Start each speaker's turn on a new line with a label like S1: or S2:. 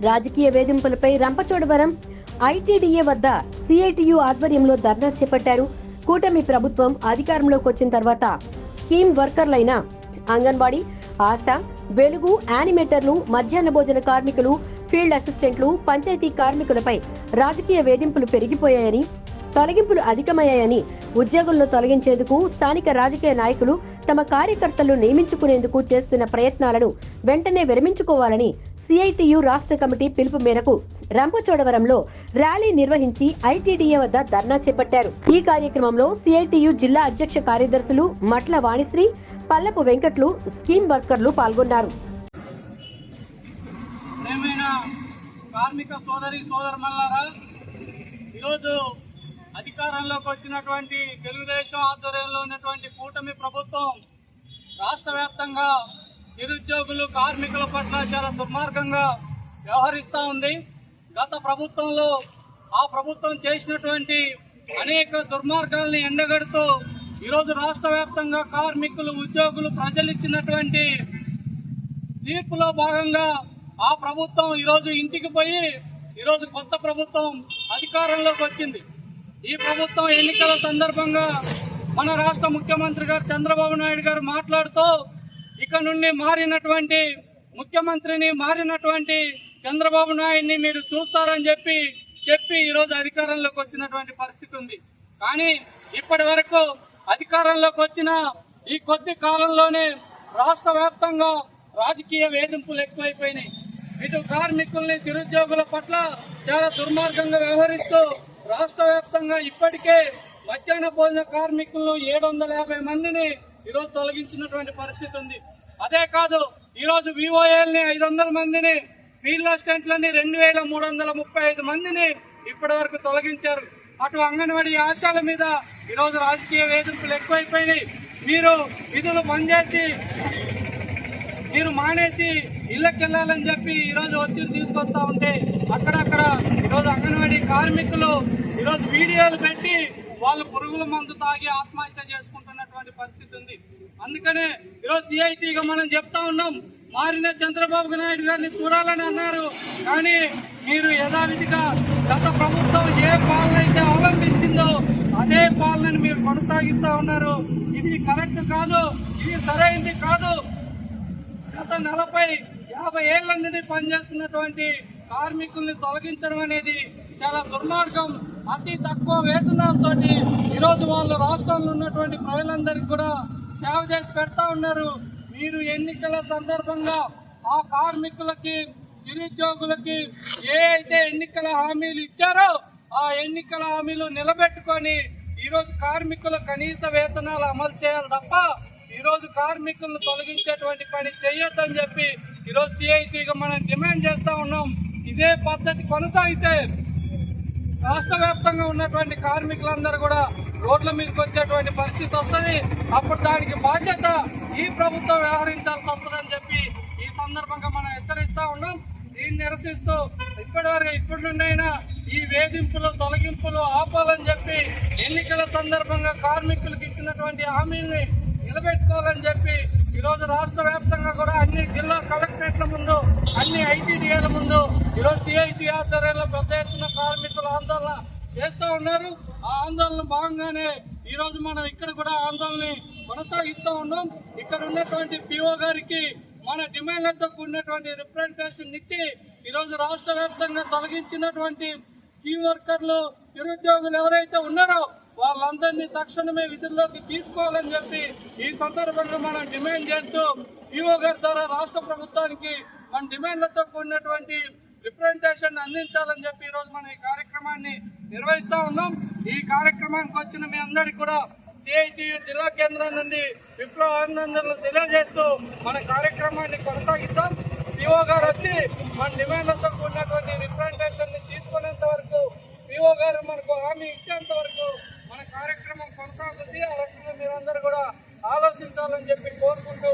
S1: రాజకీయ వేధింపులపై రంపచోడవరం ఐటీడీఏ వద్ద సిఐటియు ఆధ్వర్యంలో ధర్నా చేపట్టారు. కూటమి ప్రభుత్వం అధికారంలోకి వచ్చిన తర్వాత స్కీమ్ వర్కర్లైన అంగన్వాడీ ఆస్థ వెలుగు యానిమేటర్లు మధ్యాహ్న భోజన కార్మికులు ఫీల్డ్ అసిస్టెంట్లు పంచాయతీ కార్మికులపై రాజకీయ వేధింపులు పెరిగిపోయాయని తొలగింపులు అధికమయ్యాయని ఉద్యోగులను తొలగించేందుకు స్థానిక రాజకీయ నాయకులు తమ కార్యకర్తలు నియమించుకునేందుకు చేస్తున్న ప్రయత్నాలను వెంటనే విరమించుకోవాలని సిఐటియు రాష్ట్ర కమిటీ పిలుపు మేరకు రంపచోడవరంలో ర్యాలీ నిర్వహించి ఐటీడీఏ వద్ద ధర్నా చేపట్టారు. ఈ కార్యక్రమంలో సిఐటియు జిల్లా అధ్యక్ష కార్యదర్శులు మట్ల వాణిశ్రీ పల్లపు వెంకట్లు స్కీమ్ వర్కర్లు పాల్గొన్నారు.
S2: కార్మిక సోదరి సోదరుమల్లారా ఈరోజు అధికారంలోకి వచ్చినటువంటి తెలుగుదేశం ఆధ్వర్యంలో ఉన్నటువంటి కూటమి ప్రభుత్వం రాష్ట్ర వ్యాప్తంగా నిరుద్యోగులు కార్మికుల పట్ల చాలా దుర్మార్గంగా వ్యవహరిస్తూ ఉంది. గత ప్రభుత్వంలో ఆ ప్రభుత్వం చేసినటువంటి అనేక దుర్మార్గాల్ని ఎండగడుతూ ఈరోజు రాష్ట్ర వ్యాప్తంగా కార్మికులు ఉద్యోగులు ప్రజలు ఇచ్చినటువంటి తీర్పులో భాగంగా ఆ ప్రభుత్వం ఈరోజు ఇంటికి పోయి ఈరోజు కొత్త ప్రభుత్వం అధికారంలోకి వచ్చింది. ఈ ప్రభుత్వం ఎన్నికల సందర్భంగా మన రాష్ట్ర ముఖ్యమంత్రి గారు చంద్రబాబు నాయుడు గారు మాట్లాడుతూ ఇక్కడ నుండి మారినటువంటి ముఖ్యమంత్రిని మారినటువంటి చంద్రబాబు నాయుడిని మీరు చూస్తారని చెప్పి చెప్పి ఈరోజు అధికారంలోకి వచ్చినటువంటి పరిస్థితి ఉంది. కానీ ఇప్పటి వరకు అధికారంలోకి వచ్చిన ఈ కొద్ది కాలంలోనే రాష్ట్ర వ్యాప్తంగా రాజకీయ వేధింపులు ఎక్కువైపోయినాయి. ఇటు కార్మికుల్ని నిరుద్యోగుల పట్ల చాలా దుర్మార్గంగా వ్యవహరిస్తూ రాష్ట్ర వ్యాప్తంగా ఇప్పటికే మధ్యాహ్న భోజన కార్మికులను ఏడు వందల యాభై మందిని ఈరోజు తొలగించినటువంటి పరిస్థితి ఉంది. అదే కాదు ఈరోజు విఓఏల్ని ఐదు వందల మందిని ఫీల్డ్ అసిస్టెంట్లని రెండు వేల మూడు వందల ముప్పై ఐదు మందిని ఇప్పటి వరకు తొలగించారు. అటు అంగన్వాడీ ఆశాల మీద ఈరోజు రాజకీయ వేధింపులు ఎక్కువైపోయినాయి. మీరు విధులు పనిచేసి మీరు మానేసి ఇళ్ళకి వెళ్ళాలని చెప్పి ఈరోజు ఒత్తిడి తీసుకొస్తా ఉంటే అక్కడక్కడ ఈరోజు అంగన్వాడీ కార్మికులు ఈరోజు వీడియోలు పెట్టి వాళ్ళు పురుగుల మందు తాగి ఆత్మహత్య చేసుకుంటున్నటువంటి పరిస్థితి ఉంది. అందుకనే ఈరోజు సిఐటిగా మనం చెప్తా ఉన్నాం. మారిన చంద్రబాబు నాయుడు గారిని చూడాలని అన్నారు. కానీ మీరు యథావిధిగా గత ప్రభుత్వం ఏ పాలన అయితే అవలంబించిందో అదే పాలనని మీరు కొనసాగిస్తా ఉన్నారు. ఇది కరెక్ట్ కాదు ఇది సరైనది కాదు. గత నలభై యాభై ఏళ్ళ నుండి పనిచేస్తున్నటువంటి కార్మికుల్ని తొలగించడం అనేది చాలా దుర్మార్గం అతి తక్కువ వేతనాలతోటి ఈరోజు వాళ్ళు రాష్ట్రంలో ఉన్నటువంటి ప్రజలందరికీ కూడా సేవ చేసి పెడతా ఉన్నారు. మీరు ఎన్నికల సందర్భంగా ఆ కార్మికులకి నిరుద్యోగులకి ఏ అయితే ఎన్నికల హామీలు ఇచ్చారో ఆ ఎన్నికల హామీలు నిలబెట్టుకొని ఈరోజు కార్మికుల కనీస వేతనాలు అమలు చేయాలి తప్ప ఈరోజు కార్మికులను తొలగించేటువంటి పని చేయొద్దని చెప్పి ఈరోజు సిఐసిగా మనం డిమాండ్ చేస్తా ఉన్నాం. ఇదే పద్ధతి కొనసాగితే రాష్ట్ర వ్యాప్తంగా ఉన్నటువంటి కార్మికులందరూ కూడా రోడ్ల మీదకి వచ్చేటువంటి పరిస్థితి వస్తుంది. అప్పుడు దానికి బాధ్యత ఈ ప్రభుత్వం వ్యవహరించాల్సి వస్తుందని చెప్పి ఈ సందర్భంగా మనం హెచ్చరిస్తూ ఉన్నాం. దీన్ని నిరసిస్తూ ఇప్పటివరకు ఇప్పటి నుండైనా ఈ వేధింపులు తొలగింపులు ఆపాలని చెప్పి ఎన్నికల సందర్భంగా కార్మికులకు ఇచ్చినటువంటి హామీని నిలబెట్టుకోవాలని చెప్పి ఈరోజు రాష్ట్ర వ్యాప్తంగా కూడా అన్ని జిల్లా కలెక్టరేట్ల ముందు అన్ని ఐటీడీఏల ముందు ఈరోజు సిఐటి ఆధ్వర్యంలో పెద్ద ఎత్తున కార్మికులు ఆందోళన చేస్తూ ఉన్నారు. ఆ ఆందోళన భాగంగానే ఈ రోజు మనం ఇక్కడ కూడా ఆందోళన కొనసాగిస్తూ ఉన్నాం. ఇక్కడ ఉన్నటువంటి పిఓ గారికి మన డిమాండ్లతో కూడినటువంటి రిప్రజెంటేషన్ ఇచ్చి ఈరోజు రాష్ట్ర వ్యాప్తంగా తొలగించినటువంటి స్కీమ్ వర్కర్లు నిరుద్యోగులు ఎవరైతే ఉన్నారో వాళ్ళందరినీ తక్షణమే విధుల్లోకి తీసుకోవాలని చెప్పి ఈ సందర్భంగా మనం డిమాండ్ చేస్తూ ఈఓ గారి ద్వారా రాష్ట్ర ప్రభుత్వానికి మన డిమాండ్లతో కూడినటువంటి రిప్రజెంటేషన్ అందించాలని చెప్పి ఈరోజు మనం ఈ కార్యక్రమాన్ని నిర్వహిస్తూ ఉన్నాం. ఈ కార్యక్రమానికి వచ్చిన మీ అందరికి కూడా సిఐటియు జిల్లా కేంద్రం నుండి విప్లవ అభినందనలు తెలియజేస్తూ మన కార్యక్రమాన్ని కొనసాగిద్దాం. పిఓ గారు వచ్చి మన డిమాండ్లతో కూడినటువంటి రిప్రజెంటేషన్ తీసుకునేంత వరకు పిఓ గారు మనకు హామీ ఇచ్చేంత వరకు మన కార్యక్రమం కొనసాగుతుంది ఆ రకంగా మీరందరూ కూడా ఆలోచించాలని చెప్పి కోరుకుంటూ